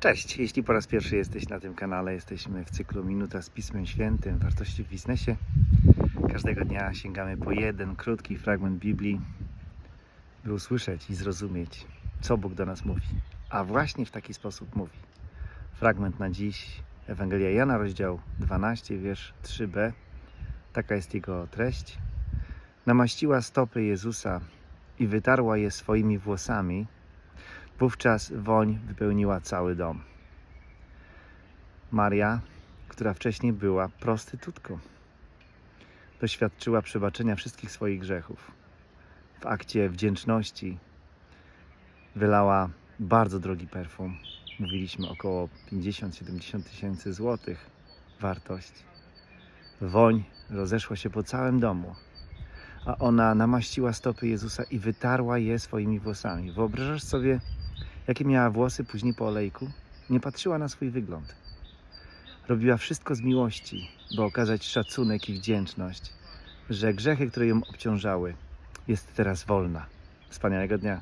Cześć, jeśli po raz pierwszy jesteś na tym kanale, jesteśmy w cyklu Minuta z Pismem Świętym, Wartości w biznesie. Każdego dnia sięgamy po jeden krótki fragment Biblii, by usłyszeć i zrozumieć, co Bóg do nas mówi. A właśnie w taki sposób mówi. Fragment na dziś, Ewangelia Jana, rozdział 12, wiersz 3b. Taka jest jego treść. Namaściła stopy Jezusa i wytarła je swoimi włosami. Wówczas woń wypełniła cały dom. Maria, która wcześniej była prostytutką, doświadczyła przebaczenia wszystkich swoich grzechów. W akcie wdzięczności wylała bardzo drogi perfum. Mówiliśmy około 50-70 tysięcy złotych wartość. Woń rozeszła się po całym domu, a ona namaściła stopy Jezusa i wytarła je swoimi włosami. Wyobrażasz sobie, jakie miała włosy później po olejku? Nie patrzyła na swój wygląd. Robiła wszystko z miłości, by okazać szacunek i wdzięczność, że grzechy, które ją obciążały, jest teraz wolna. Wspaniałego dnia.